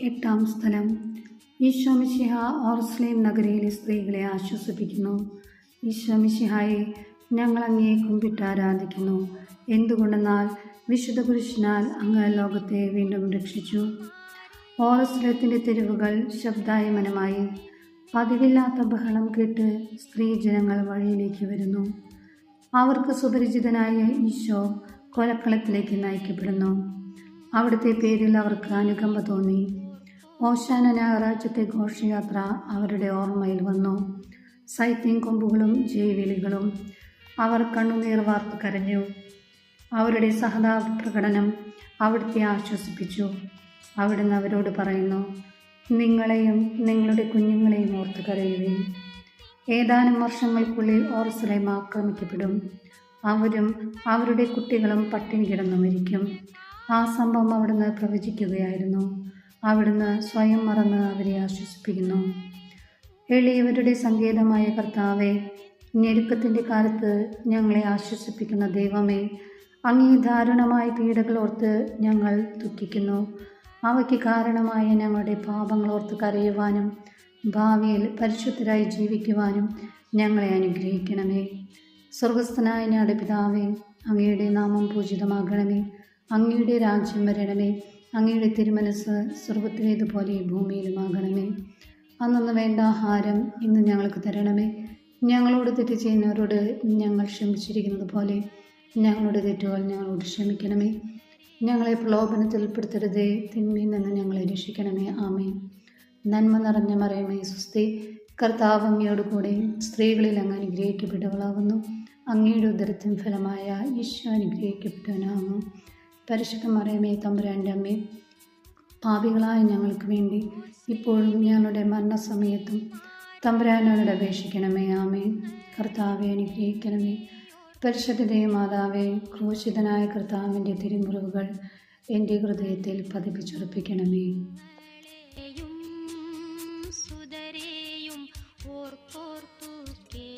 എട്ടാം സ്ഥലം. ഈശോമിശിഹ ഓർസ്ലേം നഗരിയിലെ സ്ത്രീകളെ ആശ്വസിപ്പിക്കുന്നു. ഈശോമിശിഹായെ ഞങ്ങൾ അങ്ങയെ കുമ്പിട്ട് ആരാധിക്കുന്നു. എന്തുകൊണ്ടെന്നാൽ വിശുദ്ധ പുരുഷനാൽ അങ്ങ് ലോകത്തെ വീണ്ടും രക്ഷിച്ചു. ഓറസ്ലത്തിന്റെ തെരുവുകൾ ശബ്ദായമനമായി. പതിവില്ലാത്ത ബഹളം കേട്ട് സ്ത്രീ ജനങ്ങൾ വഴിയിലേക്ക് വരുന്നു. അവർക്ക് സുപരിചിതനായ ഈശോ കൊലക്കളത്തിലേക്ക് നയിക്കപ്പെടുന്നു. അവിടുത്തെ പേരിൽ അവർക്ക് അനുകമ്പ തോന്നി. ഓശാന ഞായറാഴ്ചത്തെ ഘോഷയാത്ര അവരുടെ ഓർമ്മയിൽ വന്നു. സൈത്യം കൊമ്പുകളും ജൈവിളികളും അവർ കണ്ണുനീർ വാർത്ത് കരഞ്ഞു. അവരുടെ സഹതാ പ്രകടനം അവിടുത്തെ ആശ്വസിപ്പിച്ചു. അവിടുന്ന് അവരോട് പറയുന്നു നിങ്ങളെയും നിങ്ങളുടെ കുഞ്ഞുങ്ങളെയും ഓർത്ത് കരയുവിൻ. ഏതാനും വർഷങ്ങൾക്കുള്ളിൽ ഓർസലേം ആക്രമിക്കപ്പെടും. അവരും അവരുടെ കുട്ടികളും പട്ടിണി കിടന്നു മരിക്കും ആ സംഭവം അവിടുന്ന് പ്രവചിക്കുകയായിരുന്നു. അവിടുന്ന് സ്വയം മറന്ന് അവരെ ആശ്വസിപ്പിക്കുന്നു. എളിയവരുടെ സങ്കേതമായ കർത്താവെ ഞെരുക്കത്തിന്റെ കാലത്ത് ഞങ്ങളെ ആശ്വസിപ്പിക്കുന്ന ദൈവമേ അങ്ങേ ദാരുണമായ പീഡകൾ ഓർത്ത് ഞങ്ങൾ ദുഃഖിക്കുന്നു. അവയ്ക്ക് കാരണമായ ഞങ്ങളുടെ പാപങ്ങൾ ഓർത്ത് കരയുവാനും ഭാവിയിൽ പരിശുദ്ധരായി ജീവിക്കുവാനും ഞങ്ങളെ അനുഗ്രഹിക്കണമേ. സ്വർഗസ്ഥനായ ഞങ്ങളുടെ പിതാവേ അങ്ങയുടെ നാമം പൂജിതമാകണമേ. അങ്ങയുടെ രാജ്യം വരണമേ. അങ്ങയുടെ തിരുമനസ് സ്വർഗത്തിലേതുപോലെ ഭൂമിയിലുമാകണമേ അന്നൊന്ന് വേണ്ട ആഹാരം ഇന്ന് ഞങ്ങൾക്ക് തരണമേ. ഞങ്ങളോട് തെറ്റ് ചെയ്യുന്നവരോട് ഞങ്ങൾ ക്ഷമിച്ചിരിക്കുന്നത് പോലെ ഞങ്ങളുടെ തെറ്റുകൾ ഞങ്ങളോട് ക്ഷമിക്കണമേ. ഞങ്ങളെ പ്രലോഭനത്തിൽ ഉൾപ്പെടുത്തരുതേ തിന്മയിൽ നിന്ന് ഞങ്ങളെ രക്ഷിക്കണമേ. ആമേ നന്മ നിറഞ്ഞ മറയമേ സുസ്തി കർത്താവ് അങ്ങയോട് കൂടെ സ്ത്രീകളിൽ അങ്ങ് അനുഗ്രഹിക്കപ്പെട്ടവളാകുന്നു. അങ്ങയുടെ ഉദരത്തിൻ ഫലമായ ഈശോ അനുഗ്രഹിക്കപ്പെട്ടവനാകുന്നു. പരിശുദ്ധ മറിയമ്മേ തമ്പുരാന്റെ അമ്മേ പാപികളായ ഞങ്ങൾക്ക് വേണ്ടി ഇപ്പോഴും ഞങ്ങളുടെ മരണസമയത്തും തമ്പുരാനോട് അപേക്ഷിക്കണമേ ആമേ കർത്താവെ അനുഗ്രഹിക്കണമേ. പരിശുദ്ധതയെ മാതാവെ ക്രൂശിതനായ കർത്താവിന്റെ തിരുമുറിവുകൾ എന്റെ ഹൃദയത്തിൽ പതിപ്പിച്ചുറപ്പിക്കണമേ. യും ഓർത്തോർത്തു ഓർക്കോ